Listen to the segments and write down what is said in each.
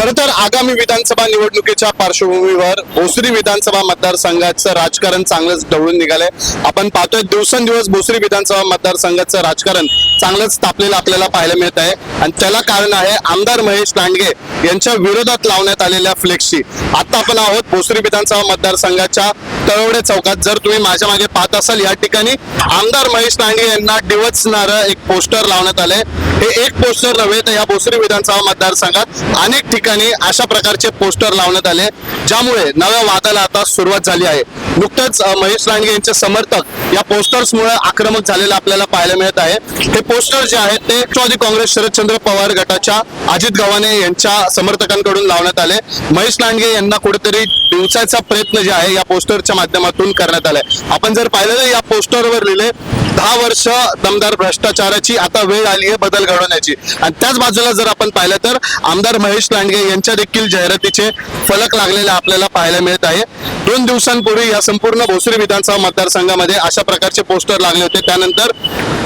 खर तर आगामी विधानसभा निवडणुकीच्या पार्श्वभूमीवर भोसरी विधानसभा मतदारसंघाचं राजकारण चांगलंच ढवळून निघालंय. आपण पाहतोय दिवसेंदिवस भोसरी विधानसभा मतदारसंघाचं राजकारण चांगलंच तापलेलं आपल्याला पाहायला मिळत आहे आणि त्याला कारण आहे आमदार महेश लांडगे यांच्या विरोधात लावण्यात आलेल्या फ्लेक्सची आता आपण आहोत भोसरी विधानसभा मतदारसंघाच्या तळवडे चौकात जर तुम्ही माझ्या मागे पाहत असाल या ठिकाणी आमदार महेश लांडगे यांना डिवचणारं एक पोस्टर लावण्यात आलंय. हे एक पोस्टर नव्हे तर या भोसरी विधानसभा मतदारसंघात अनेक ठिकाणी अशा प्रकारचे पोस्टर लावण्यात आले. ज्यामुळे नव्या वादाला आता सुरुवात झाली आहे. नुकतंच महेश लांडगे यांचे समर्थक या पोस्टर्समुळे आक्रमक झालेलं आपल्याला पाहायला मिळत आहे. हे पोस्टर जे आहेत ते राष्ट्रवादी काँग्रेस शरदचंद्र पवार गटाच्या अजित गव्हाणे यांच्या समर्थकांकडून लावण्यात आले. महेश लांडगे यांना कुठेतरी दिवसाचा प्रयत्न जे आहे या पोस्टरच्या माध्यमातून करण्यात आलाय. आपण जर पाहिलं या पोस्टरवर लिहिले दहा वर्ष दमदार भ्रष्टाचाराची आता वेळ आली आहे बदल घडवण्याची. आणि त्याच बाजूला जर आपण पाहिलं तर आमदार महेश लांडगे यांच्या देखील जाहिरातीचे फलक लागलेले आपल्याला पाहायला मिळत आहे. दोन दिवसांपूर्वी या संपूर्ण भोसरी विधानसभा मतदारसंघामध्ये अशा प्रकारचे पोस्टर लागले होते. त्यानंतर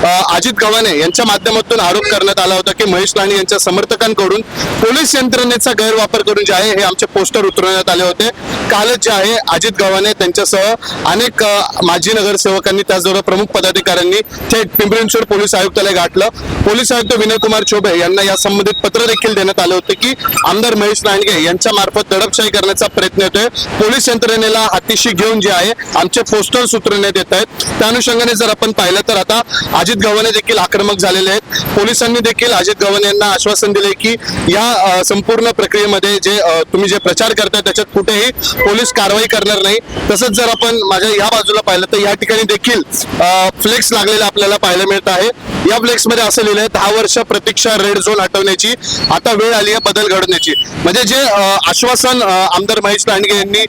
अजित गव्हाणे यांच्या माध्यमातून आरोप करण्यात आला होता की महेश लांडगे यांच्या समर्थकांकडून पोलीस यंत्रणेचा गैरवापर करून जे आहे हे आमचे पोस्टर उतरवण्यात आले होते. कालच जे आहे अजित गव्हाणे त्यांच्यासह अनेक माजी नगरसेवकांनी त्याचबरोबर प्रमुख पदाधिकाऱ्यांनी थेट पिंपरी पोलीस आयुक्तालय गाठलं. पोलीस आयुक्त विनय कुमार चोबे यांना या संबंधित पत्र देखील देण्यात आले होते की आमदार महेश लांडगे यांच्या मार्फत दडपशाही करण्याचा प्रयत्न होतोय पोलीस यंत्रणेला हातीशी घेऊन जे आहे. आमचे पोस्टर उतरवण्यात येत आहेत. त्या अनुषंगाने जर आपण पाहिलं तर आता अजित गव्हाणे देखील आक्रमक झालेले आहेत. पोलिसांनी देखील अजित गव्हाणे यांना आश्वासन दिले की या संपूर्ण प्रक्रियेमध्ये जे तुम्ही जे प्रचार करताय त्याच्यात कुठेही पोलीस कारवाई करणार नाही. तसंच जर आपण माझ्या या बाजूला पाहिलं तर या ठिकाणी देखील फ्लेक्स लागलेला आपल्याला पाहायला मिळत आहे. या फ्लेक्समध्ये असं लिहिलंय दहा वर्ष प्रतीक्षा रेड झोन हटवण्याची आता वेळ आली आहे बदल घडवण्याची. म्हणजे जे आश्वासन आमदार महेश लांडगे यांनी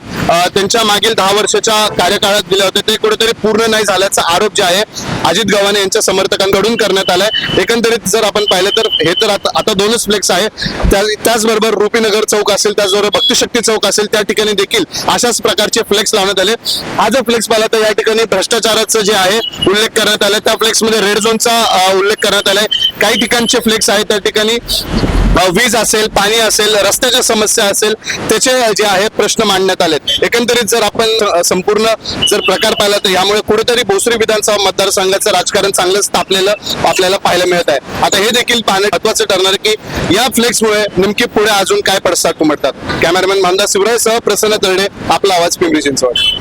त्यांच्या मागील दहा वर्षाच्या कार्यकाळात दिले होते ते कुठेतरी पूर्ण नाही झाल्याचा आरोप जे आहे अजित गव्हाणे यांच्या समर्थकांकडून करण्यात आलाय. एकंदरीत जर आपण पाहिलं तर हे तर आता आता दोनच फ्लेक्स आहे. त्या- त्याचबरोबर रुपीनगर चौक असेल त्याचबरोबर भक्तिशक्ती चौक असेल त्या ठिकाणी देखील अशाच प्रकारचे फ्लेक्स लावण्यात आले. हा जर फ्लेक्स पाहिला तर या ठिकाणी भ्रष्टाचाराचं जे आहे उल्लेख करण्यात आलाय. त्या फ्लेक्समध्ये रेड झोनचा उल्लेख करण्यात आलाय. काही ठिकाणचे फ्लेक्स आहेत त्या ठिकाणी वीज असेल पाणी असेल रस्त्याच्या समस्या असेल त्याचे जे आहे प्रश्न मांडण्यात आलेत. एकंदरीत जर आपण संपूर्ण जर प्रकार पाहिला तर यामुळे कुठेतरी भोसरी विधानसभा मतदारसंघाचं राजकारण चांगलंच तापलेलं आपल्याला पाहायला मिळत आहे. आता हे देखील पाहणे महत्वाचं ठरणार की या फ्लेक्समुळे नेमकी पुढे अजून काय पडसाद उमटतात. कॅमेरामॅन मानदा शिवराय सह प्रसन्न तरडे आपला आवाज पिंपरी चिंचवड.